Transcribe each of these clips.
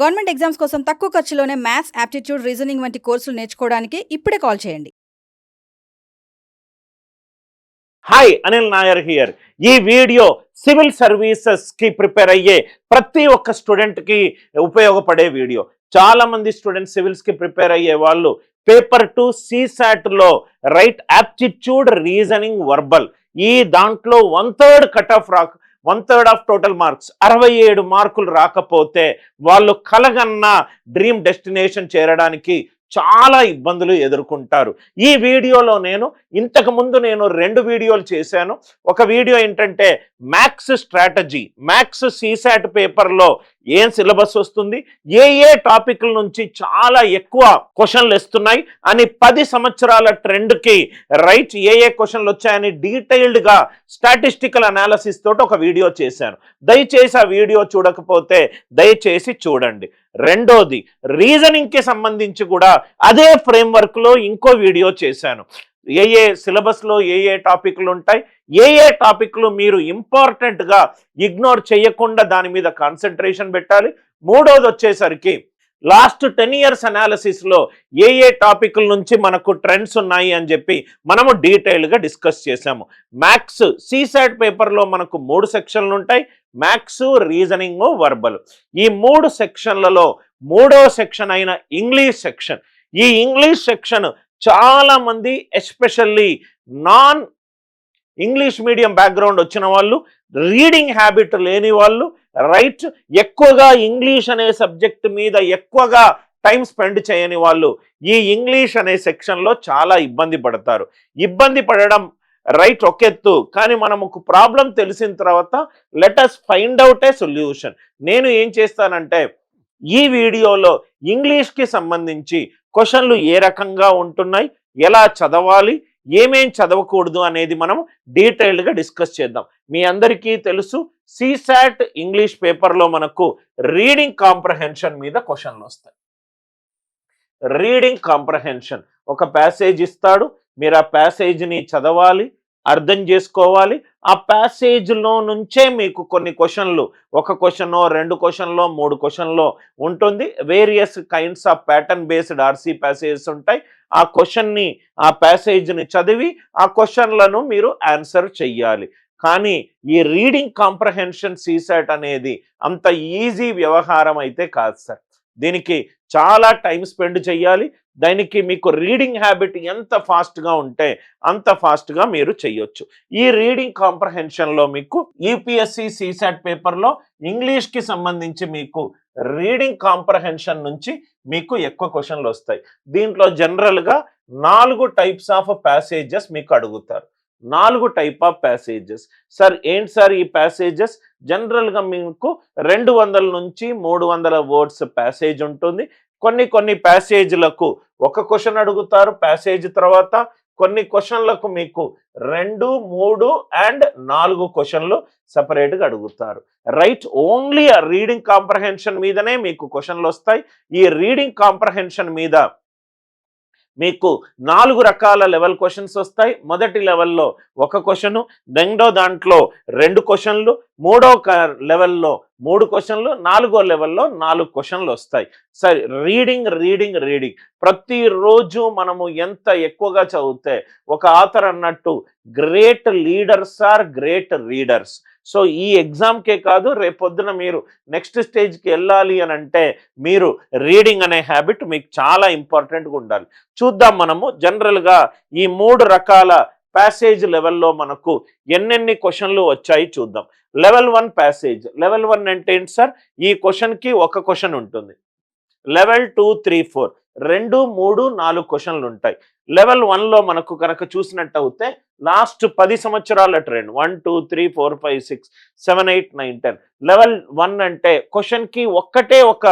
Government exams కోసం తక్కువ ఖర్చులోనే మ్యాథ్స్ యాప్టిట్యూడ్ రీజనింగ్ వంటి కోర్సులు నేర్చుకోవడానికి ఇప్పుడే కాల్ చేయండి. హాయ్ అనిల్ నాయర్ హియర్ ఈ వీడియో సివిల్ సర్వీసెస్కి ప్రిపేర్ అయ్యే ప్రతి ఒక్క స్టూడెంట్కి ఉపయోగపడే వీడియో. చాలా మంది స్టూడెంట్స్ సివిల్స్కి ప్రిపేర్ అయ్యే వాళ్ళు పేపర్ టు సిసాట్లో రైట్ యాప్టిట్యూడ్ రీజనింగ్ వర్బల్. ఈ దాంట్లో one third cut off rock one third of total marks అరవై ఏడు మార్కులు రాకపోతే వాళ్ళు కలగన్న డ్రీమ్ డెస్టినేషన్ చేరడానికి చాలా ఇబ్బందులు ఎదుర్కొంటారు. ఈ వీడియోలో నేను ఇంతకుముందు నేను రెండు వీడియోలు చేశాను. ఒక వీడియో ఏంటంటే మ్యాథ్స్ స్ట్రాటజీ మ్యాథ్స్ సీసాట్ పేపర్లో ఏం సిలబస్ వస్తుంది? ఏ ఏ టాపిక్ల నుంచి చాలా ఎక్కువ క్వశ్చన్లు ఇస్తున్నాయి అని పది సంవత్సరాల ట్రెండ్కి రైట్ ఏ ఏ క్వశ్చన్లు వచ్చాయని డీటెయిల్డ్గా స్టాటిస్టికల్ అనాలసిస్ తోటి ఒక వీడియో చేశాను. దయచేసి ఆ వీడియో చూడకపోతే దయచేసి చూడండి. రెండోది రీజనింగ్కి సంబంధించి కూడా అదే ఫ్రేమ్వర్క్లో ఇంకో వీడియో చేశాను. ఏ ఏ సిలబస్లో ఏ ఏ టాపిక్లు ఉంటాయి? ఏ ఏ టాపిక్లు మీరు ఇంపార్టెంట్గా ఇగ్నోర్ చేయకుండా దాని మీద కాన్సన్ట్రేషన్ పెట్టాలి? మూడోది వచ్చేసరికి లాస్ట్ టెన్ ఇయర్స్ అనాలిసిస్లో ఏ ఏ టాపిక్ల నుంచి మనకు ట్రెండ్స్ ఉన్నాయి అని చెప్పి మనము డీటెయిల్గా డిస్కస్ చేసాము మ్యాథ్స్ సీసాట్ పేపర్లో మనకు మూడు సెక్షన్లు ఉంటాయి. Maths reasoning verbal. ఈ మూడు సెక్షన్లలో మూడో సెక్షన్ అయిన ఇంగ్లీష్ సెక్షన్. ఈ ఇంగ్లీష్ సెక్షన్ చాలామంది especially non English medium background వచ్చిన వాళ్ళు రీడింగ్ హ్యాబిట్ లేని వాళ్ళు రైట్ ఎక్కువగా ఇంగ్లీష్ అనే సబ్జెక్ట్ మీద ఎక్కువగా టైం స్పెండ్ చేయని వాళ్ళు ఈ ఇంగ్లీష్ అనే సెక్షన్లో చాలా ఇబ్బంది పడతారు. ఇబ్బంది పడడం రైట్ ఒకెత్తు కానీ మనకు ప్రాబ్లం తెలిసిన తర్వాత let us find out a solution నేను ఏం చేస్తానంటే ఈ వీడియోలో ఇంగ్లీష్కి సంబంధించి క్వశ్చన్లు ఏ రకంగా ఉంటున్నాయి ఎలా చదవాలి ఏమేం చదవకూడదు అనేది మనం డీటెయిల్డ్గా డిస్కస్ చేద్దాం. మీ అందరికీ తెలుసు సిసాట్ ఇంగ్లీష్ పేపర్లో మనకు రీడింగ్ కాంప్రహెన్షన్ మీద క్వశ్చన్లు వస్తాయి. Reading comprehension. ఒక ప్యాసేజ్ ఇస్తాడు మీరు ఆ ప్యాసేజ్ని చదవాలి అర్థం చేసుకోవాలి ఆ ప్యాసేజ్లో నుంచే మీకు కొన్ని క్వశ్చన్లు ఒక క్వశ్చనో రెండు క్వశ్చన్లో మూడు క్వశ్చన్లో ఉంటుంది. Various kinds of pattern based RC passages ఉంటాయి. ఆ క్వశ్చన్ని ఆ ప్యాసేజ్ని చదివి ఆ క్వశ్చన్లను మీరు ఆన్సర్ చెయ్యాలి. కానీ ఈ రీడింగ్ కాంప్రహెన్షన్ సీసెట్ అనేది అంత ఈజీ వ్యవహారం అయితే కాదు సార్ దీనికి చాలా టైం స్పెండ్ చేయాలి దానికి మీకు రీడింగ్ హ్యాబిట్ ఎంత ఫాస్ట్గా ఉంటే అంత ఫాస్ట్గా మీరు చేయొచ్చు ఈ రీడింగ్ కాంప్రహెన్షన్లో మీకు ఈపీఎస్సి సీసాట్ పేపర్లో ఇంగ్లీష్కి సంబంధించి మీకు రీడింగ్ కాంప్రహెన్షన్ నుంచి మీకు ఎక్కువ క్వశ్చన్లు వస్తాయి. దీంట్లో జనరల్గా నాలుగు టైప్స్ ఆఫ్ ప్యాసేజెస్ మీకు అడుగుతారు. నాలుగు టైప్ ఆఫ్ ప్యాసేజెస్ సార్ ఏంటి సార్ ఈ ప్యాసేజెస్ జనరల్గా మీకు రెండు వందల నుంచి మూడు వందల వర్డ్స్ ప్యాసేజ్ ఉంటుంది. కొన్ని కొన్ని ప్యాసేజ్లకు ఒక క్వశ్చన్ అడుగుతారు ప్యాసేజ్ తర్వాత కొన్ని క్వశ్చన్లకు మీకు రెండు మూడు అండ్ నాలుగు క్వశ్చన్లు సపరేట్గా అడుగుతారు. రైట్ ఓన్లీ ఆ రీడింగ్ కాంప్రహెన్షన్ మీదనే మీకు క్వశ్చన్లు వస్తాయి. ఈ రీడింగ్ కాంప్రహెన్షన్ మీద మీకు నాలుగు రకాల లెవెల్ క్వశ్చన్స్ వస్తాయి. మొదటి లెవెల్లో ఒక క్వశ్చను రెండో దాంట్లో రెండు క్వశ్చన్లు మూడో లెవెల్లో మూడు క్వశ్చన్లు నాలుగో లెవెల్లో నాలుగు క్వశ్చన్లు వస్తాయి. సరే రీడింగ్ రీడింగ్ రీడింగ్. ప్రతిరోజు మనము ఎంత ఎక్కువగా చదివితే ఒక ఆథర్ అన్నట్టు great leaders are great readers so ఈ ఎగ్జామ్కే కాదు రేపొద్దున మీరు నెక్స్ట్ స్టేజ్కి వెళ్ళాలి అని అంటే మీరు రీడింగ్ అనే హ్యాబిట్ మీకు చాలా ఇంపార్టెంట్గా ఉండాలి. చూద్దాం మనము జనరల్గా ఈ మూడు రకాల ప్యాసేజ్ లెవెల్లో మనకు ఎన్నెన్ని క్వశ్చన్లు వచ్చాయి చూద్దాం. Level one passage level one అంటే ఏంటి సార్ ఈ క్వశ్చన్కి ఒక క్వశ్చన్ ఉంటుంది. లెవెల్ టూ త్రీ ఫోర్ రెండు మూడు నాలుగు క్వశ్చన్లు ఉంటాయి. లెవెల్ వన్లో మనకు కనుక చూసినట్టు అవుతే లాస్ట్ పది సంవత్సరాల trend one two three four five six seven eight nine ten level one అంటే క్వశ్చన్కి ఒక్కటే ఒక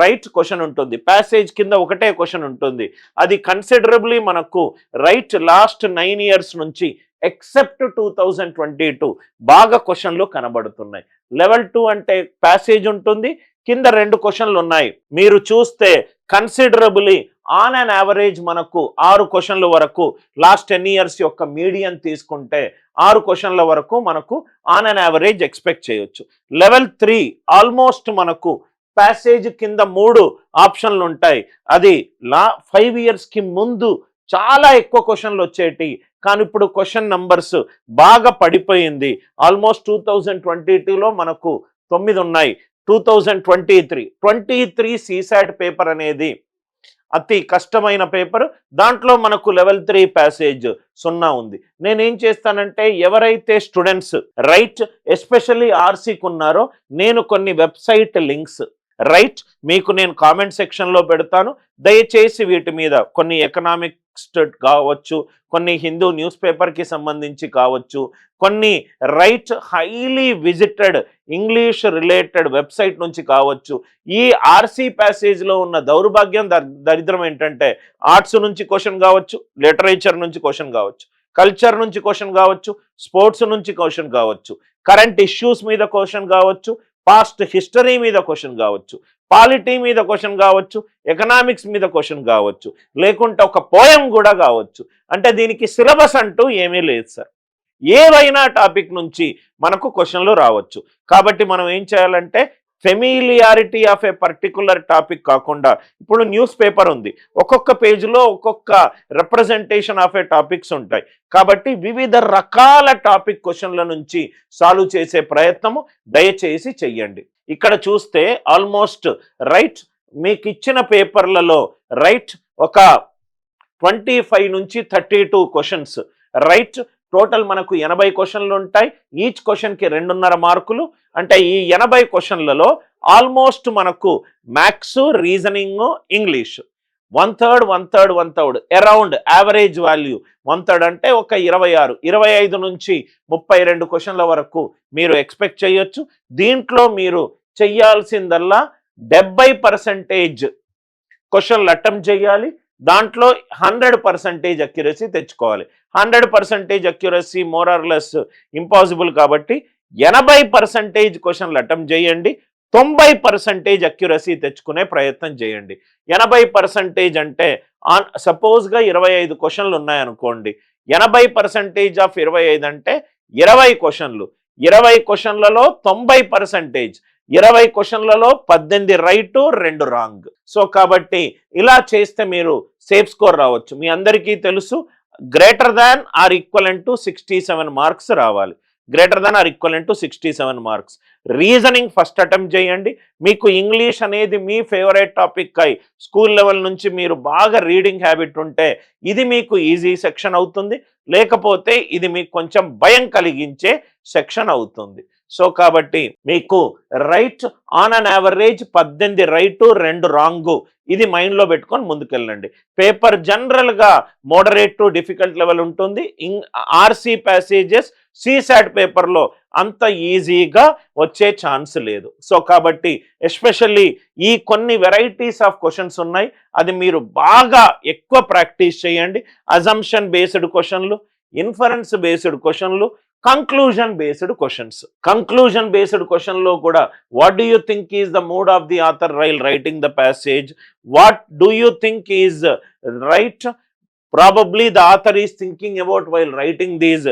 రైట్ క్వశ్చన్ ఉంటుంది. ప్యాసేజ్ కింద ఒకటే క్వశ్చన్ ఉంటుంది. అది కన్సిడరబుల్లీ మనకు రైట్ లాస్ట్ నైన్ ఇయర్స్ నుంచి except two thousand twenty two బాగా క్వశ్చన్లు కనబడుతున్నాయి. లెవెల్ టూ అంటే ప్యాసేజ్ ఉంటుంది. కింద రెండు క్వశ్చన్లు ఉన్నాయి. మీరు చూస్తే కన్సిడరబుల్లీ ఆన్ అన్ యావరేజ్ మనకు ఆరు క్వశ్చన్ల వరకు లాస్ట్ టెన్ ఇయర్స్ యొక్క మీడియం తీసుకుంటే ఆరు క్వశ్చన్ల వరకు మనకు ఆన్ అన్ యావరేజ్ ఎక్స్పెక్ట్ చేయొచ్చు. లెవెల్ త్రీ ఆల్మోస్ట్ మనకు ప్యాసేజ్ కింద మూడు ఆప్షన్లు ఉంటాయి. అది లా ఫైవ్ ఇయర్స్కి ముందు చాలా ఎక్కువ క్వశ్చన్లు వచ్చేటి కానీ ఇప్పుడు క్వశ్చన్ నంబర్స్ బాగా పడిపోయింది. ఆల్మోస్ట్ టూ థౌజండ్ ట్వంటీ టూలో మనకు తొమ్మిది ఉన్నాయి. Two thousand twenty three. Twenty three CSAT paper అనేది అతి కష్టమైన పేపర్. దాంట్లో మనకు లెవెల్ త్రీ ప్యాసేజ్ సున్నా ఉంది. నేనేం చేస్తానంటే ఎవరైతే స్టూడెంట్స్ రైట్ ఎస్పెషల్లీ ఆర్సీకి ఉన్నారో నేను కొన్ని వెబ్సైట్ లింక్స్ రైట్ మీకు నేను కామెంట్ సెక్షన్లో పెడతాను. దయచేసి వీటి మీద కొన్ని ఎకనామిక్స్ కావచ్చు కొన్ని హిందూ న్యూస్ పేపర్కి సంబంధించి కావచ్చు కొన్ని right highly visited English related website నుంచి కావచ్చు. ఈ ఆర్సీ ప్యాసేజ్లో ఉన్న దౌర్భాగ్యం దరిద్రం ఏంటంటే ఆర్ట్స్ నుంచి క్వశ్చన్ కావచ్చు లిటరేచర్ నుంచి క్వశ్చన్ కావచ్చు కల్చర్ నుంచి క్వశ్చన్ కావచ్చు స్పోర్ట్స్ నుంచి క్వశ్చన్ కావచ్చు కరెంట్ ఇష్యూస్ మీద క్వశ్చన్ కావచ్చు పాస్ట్ హిస్టరీ మీద క్వశ్చన్ కావచ్చు పాలిటీ మీద క్వశ్చన్ కావచ్చు ఎకనామిక్స్ మీద క్వశ్చన్ కావచ్చు లేకుంటే ఒక పోయం కూడా కావచ్చు. అంటే దీనికి సిలబస్ అంటూ ఏమీ లేదు సార్. ఏవైనా టాపిక్ నుంచి మనకు క్వశ్చన్లు రావచ్చు. కాబట్టి మనం ఏం చేయాలంటే familiarity of a particular topic కాకుండా ఇప్పుడు న్యూస్ పేపర్ ఉంది. ఒక్కొక్క పేజీలో ఒక్కొక్క రిప్రజెంటేషన్ ఆఫ్ ఏ టాపిక్స్ ఉంటాయి. కాబట్టి వివిధ రకాల టాపిక్ క్వశ్చన్ల నుంచి సాల్వ్ చేసే ప్రయత్నము దయచేసి చెయ్యండి. ఇక్కడ చూస్తే ఆల్మోస్ట్ రైట్ మీకు ఇచ్చిన పేపర్లలో రైట్ ఒక ట్వంటీ ఫైవ్ నుంచి thirty two questions. Right total మనకు ఎనభై క్వశ్చన్లు ఉంటాయి. ఈచ్ క్వశ్చన్కి రెండున్నర మార్కులు. అంటే ఈ ఎనభై క్వశ్చన్లలో ఆల్మోస్ట్ మనకు maths reasoning English. One third one third one third around average value. One third అంటే ఒక ఇరవై ఆరు ఇరవై ఐదు నుంచి ముప్పై రెండు క్వశ్చన్ల వరకు మీరు ఎక్స్పెక్ట్ చేయొచ్చు. దీంట్లో మీరు చెయ్యాల్సిందల్లా డెబ్బై పర్సెంటేజ్ క్వశ్చన్లు అటెంప్ట్ చేయాలి. దాంట్లో హండ్రెడ్ పర్సెంటేజ్ అక్యురసీ తెచ్చుకోవాలి. Hundred percentage accuracy more or less impossible కాబట్టి ఎనభై పర్సెంటేజ్ క్వశ్చన్లు అటెంప్ట్ చేయండి. తొంభై పర్సెంటేజ్ అక్యురసీ తెచ్చుకునే ప్రయత్నం చేయండి. ఎనభై పర్సెంటేజ్ అంటే ఆన్ సపోజ్గా ఇరవై ఐదు క్వశ్చన్లు ఉన్నాయనుకోండి. ఎనభై పర్సెంటేజ్ ఆఫ్ ఇరవై ఐదు అంటే ఇరవై క్వశ్చన్లు. ఇరవై క్వశ్చన్లలో తొంభై పర్సెంటేజ్ ఇరవై క్వశ్చన్లలో పద్దెనిమిది రైట్ రెండు రాంగ్. సో కాబట్టి ఇలా చేస్తే మీరు సేఫ్ స్కోర్ రావచ్చు. మీ అందరికీ తెలుసు greater than or equal to sixty seven marks రావాలి. Greater than or equal to sixty seven marks. Reasoning first attempt చేయండి. మీకు ఇంగ్లీష్ అనేది మీ ఫేవరెట్ టాపిక్ అయి స్కూల్ లెవెల్ నుంచి మీరు బాగా రీడింగ్ హ్యాబిట్ ఉంటే ఇది మీకు ఈజీ సెక్షన్ అవుతుంది. లేకపోతే ఇది మీకు కొంచెం భయం కలిగించే సెక్షన్ అవుతుంది. సో కాబట్టి మీకు రైట్ ఆన్ అన్ యావరేజ్ పద్దెనిమిది రైట్ రెండు రాంగు ఇది మైండ్లో పెట్టుకొని ముందుకెళ్ళండి. పేపర్ జనరల్గా మోడరేట్ టు డిఫికల్ట్ లెవెల్ ఉంటుంది. ఇం ఆర్సీ ప్యాసేజెస్ సిసాట్ పేపర్లో అంత ఈజీగా వచ్చే ఛాన్స్ లేదు. సో కాబట్టి ఎస్పెషల్లీ ఈ కొన్ని వెరైటీస్ ఆఫ్ క్వశ్చన్స్ ఉన్నాయి. అది మీరు బాగా ఎక్కువ ప్రాక్టీస్ చేయండి. అజంప్షన్ బేస్డ్ క్వశ్చన్లు ఇన్ఫరెన్స్ బేస్డ్ క్వశ్చన్లు conclusion based questions conclusion based క్వశ్చన్లో కూడా what do you think is the mood of the author while writing the passage what do you think is right probably the author is thinking about while writing these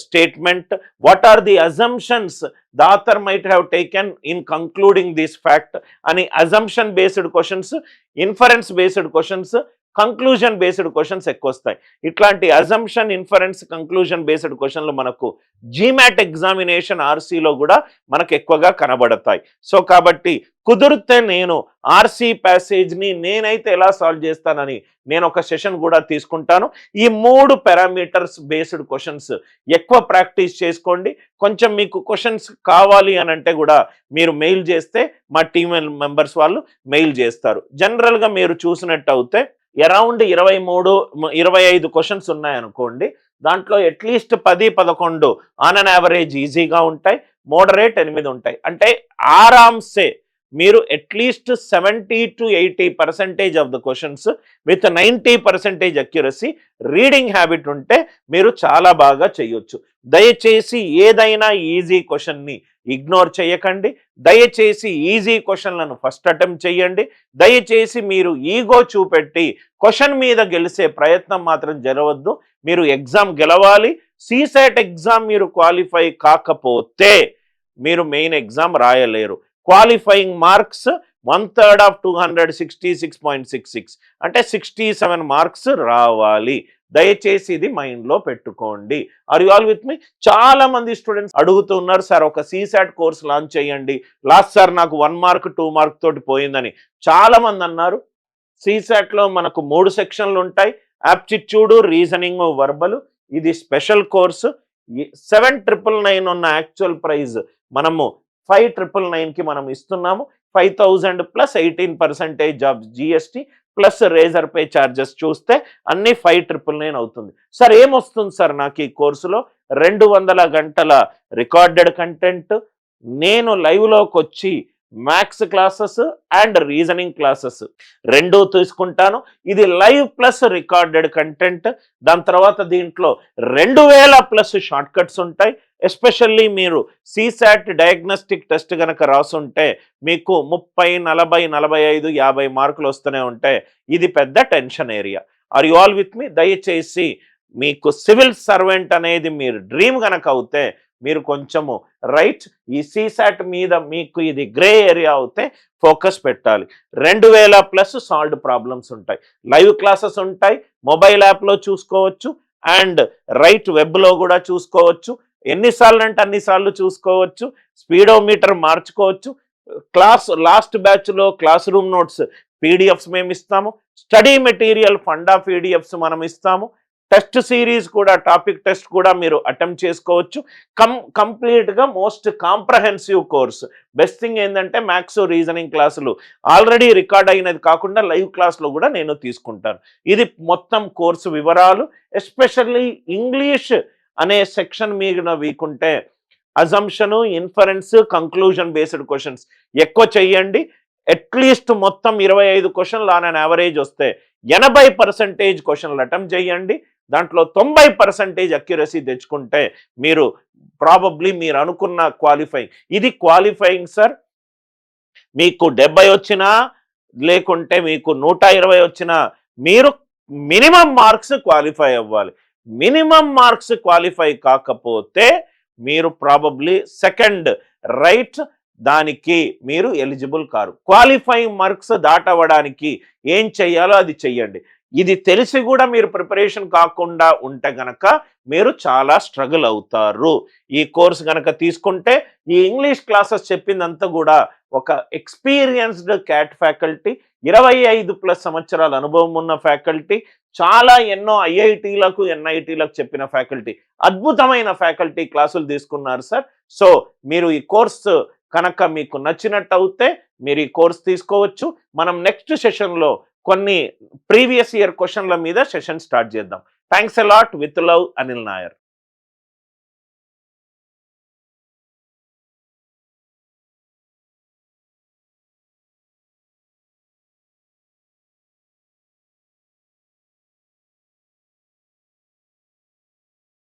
statement what are the assumptions the author might have taken in concluding these fact అని assumption based questions inference based questions conclusion based questions ఎక్కువ వస్తాయి. ఇట్లాంటి assumption inference conclusion based క్వశ్చన్లు మనకు GMAT examination ఆర్సీలో కూడా మనకు ఎక్కువగా కనబడతాయి. సో కాబట్టి కుదిరితే నేను ఆర్సీ ప్యాసేజ్ని నేనైతే ఎలా సాల్వ్ చేస్తానని నేను ఒక సెషన్ కూడా తీసుకుంటాను. ఈ మూడు పారామీటర్స్ బేస్డ్ క్వశ్చన్స్ ఎక్కువ ప్రాక్టీస్ చేసుకోండి. కొంచెం మీకు క్వశ్చన్స్ కావాలి అని అంటే కూడా మీరు మెయిల్ చేస్తే మా టీమ్ మెంబర్స్ వాళ్ళు మెయిల్ చేస్తారు. జనరల్గా మీరు చూసినట్టు అయితే అరౌండ్ ఇరవై మూడు ఇరవై ఐదు క్వశ్చన్స్ ఉన్నాయనుకోండి దాంట్లో అట్లీస్ట్ పది పదకొండు ఆన్ అన్ యావరేజ్ ఈజీగా ఉంటాయి మోడరేట్ ఎనిమిది ఉంటాయి. అంటే ఆరామ్సే మీరు at least seventy to eighty percentage of the questions with ninety percentage accuracy reading habit ఉంటే మీరు చాలా బాగా చేయొచ్చు. దయచేసి ఏదైనా ఈజీ క్వశ్చన్ని ఇగ్నోర్ చేయకండి. దయచేసి ఈజీ క్వశ్చన్లను ఫస్ట్ అటెంప్ట్ చేయండి. దయచేసి మీరు ఈగో చూపెట్టి క్వశ్చన్ మీద గెలిచే ప్రయత్నం మాత్రం జరగవద్దు. మీరు ఎగ్జామ్ గెలవాలి. సీసెట్ ఎగ్జామ్ మీరు క్వాలిఫై కాకపోతే మీరు main exam రాయలేరు. Qualifying marks one third of two hundred sixty six point six six. అంటే సిక్స్టీ సెవెన్ మార్క్స్ రావాలి. దయచేసి ఇది మైండ్లో పెట్టుకోండి. Are you all with me చాలా మంది స్టూడెంట్స్ అడుగుతున్నారు సార్ ఒక సీసాట్ కోర్స్ లాంచ్ చేయండి. లాస్ట్ సార్ నాకు వన్ మార్క్ టూ మార్క్ తోటి పోయిందని. చాలా మంది అన్నారు సీసాట్లో మనకు మూడు సెక్షన్లు ఉంటాయి. Aptitude reasoning verbal. ఇది special course. Seven triple nine ఉన్న యాక్చువల్ ప్రైజ్ మనము ఫైవ్ ట్రిపుల్ నైన్కి మనం ఇస్తున్నాము. Five thousand plus eighteen percentage of GST plus Razorpay charges చూస్తే అన్ని ఫైవ్ ట్రిపుల్ నైన్ అవుతుంది. సార్ ఏమొస్తుంది సార్ నాకు ఈ కోర్సులో? రెండు వందల గంటల రికార్డెడ్ కంటెంట్. నేను లైవ్లోకి వచ్చి maths classes and reasoning classes రెండూ తీసుకుంటాను. ఇది లైవ్ ప్లస్ రికార్డెడ్ కంటెంట్ దాని తర్వాత దీంట్లో రెండు వేల ప్లస్ షార్ట్ కట్స్ ఉంటాయి. ఎస్పెషల్లీ మీరు సీసాట్ డయాగ్నోస్టిక్ టెస్ట్ కనుక రాసుంటే మీకు ముప్పై నలభై నలభై ఐదు యాభై మార్కులు వస్తూనే ఉంటాయి. ఇది పెద్ద tension area are you all with me దయచేసి మీకు సివిల్ సర్వెంట్ అనేది మీరు డ్రీమ్ కనుక అవుతే మీరు కొంచెము రైట్ ఈ సీసాట్ మీద మీకు ఇది గ్రే ఏరియా అవుతే ఫోకస్ పెట్టాలి. రెండు వేల ప్లస్ సాల్వ్డ్ ప్రాబ్లమ్స్ ఉంటాయి. లైవ్ క్లాసెస్ ఉంటాయి. మొబైల్ యాప్లో చూసుకోవచ్చు. అండ్ రైట్ వెబ్లో కూడా చూసుకోవచ్చు. ఎన్నిసార్లు అంటే అన్నిసార్లు చూసుకోవచ్చు. స్పీడోమీటర్ మార్చుకోవచ్చు. క్లాస్ లాస్ట్ బ్యాచ్లో క్లాస్ రూమ్ నోట్స్ పీడిఎఫ్స్ మేము ఇస్తాము. Study material fund of PDFs మనం ఇస్తాము. టెస్ట్ సిరీస్ కూడా టాపిక్ టెస్ట్ కూడా మీరు అటెంప్ట్ చేసుకోవచ్చు. కం కంప్లీట్గా most comprehensive course. Best thing ఏంటంటే మ్యాథ్స్ రీజనింగ్ క్లాసులు. ఆల్రెడీ రికార్డ్ అయినది కాకుండా లైవ్ క్లాస్లో కూడా నేను తీసుకుంటాను. ఇది మొత్తం కోర్సు వివరాలు. ఎస్పెషల్లీ ఇంగ్లీష్ అనే సెక్షన్ మీద వీకుంటే assumption inference conclusion based questions ఎక్కువ చెయ్యండి. అట్లీస్ట్ మొత్తం ఇరవై ఐదు క్వశ్చన్లు ఆన్ అన్ యావరేజ్ వస్తే ఎనభై పర్సెంటేజ్ క్వశ్చన్లు అటెంప్ట్ చేయండి దాంట్లో తొంభై పర్సెంటేజ్ అక్యురసీ తెచ్చుకుంటే మీరు ప్రాబబ్లీ మీరు అనుకున్న క్వాలిఫైయింగ్ ఇది క్వాలిఫైయింగ్ సార్ మీకు డెబ్బై వచ్చినా లేకుంటే మీకు నూట ఇరవై వచ్చినా మీరు మినిమం మార్క్స్ క్వాలిఫై అవ్వాలి. మినిమం మార్క్స్ క్వాలిఫై కాకపోతే మీరు ప్రాబబ్లీ సెకండ్ రైట్ దానికి మీరు ఎలిజిబుల్ కారు. క్వాలిఫైయింగ్ మార్క్స్ దాటవడానికి ఏం చెయ్యాలో అది చెయ్యండి. ఇది తెలిసి కూడా మీరు ప్రిపరేషన్ కాకుండా ఉంటే గనక మీరు చాలా స్ట్రగుల్ అవుతారు. ఈ కోర్స్ గనక తీసుకుంటే ఈ ఇంగ్లీష్ క్లాసెస్ చెప్పిందంతా కూడా ఒక ఎక్స్పీరియన్స్డ్ క్యాట్ ఫ్యాకల్టీ ఇరవై ఐదు ప్లస్ సంవత్సరాల అనుభవం ఉన్న ఫ్యాకల్టీ చాలా ఎన్నో ఐఐటీలకు ఎన్ఐటీలకు చెప్పిన ఫ్యాకల్టీ అద్భుతమైన ఫ్యాకల్టీ క్లాసులు తీసుకున్నారు సార్. సో మీరు ఈ కోర్సు కనుక మీకు నచ్చినట్టు అవుతే మీరు ఈ కోర్స్ తీసుకోవచ్చు. మనం నెక్స్ట్ సెషన్లో కొన్ని ప్రీవియస్ ఇయర్ క్వశ్చన్ల మీద సెషన్ స్టార్ట్ చేద్దాం. Thanks a lot with love Anil Nair.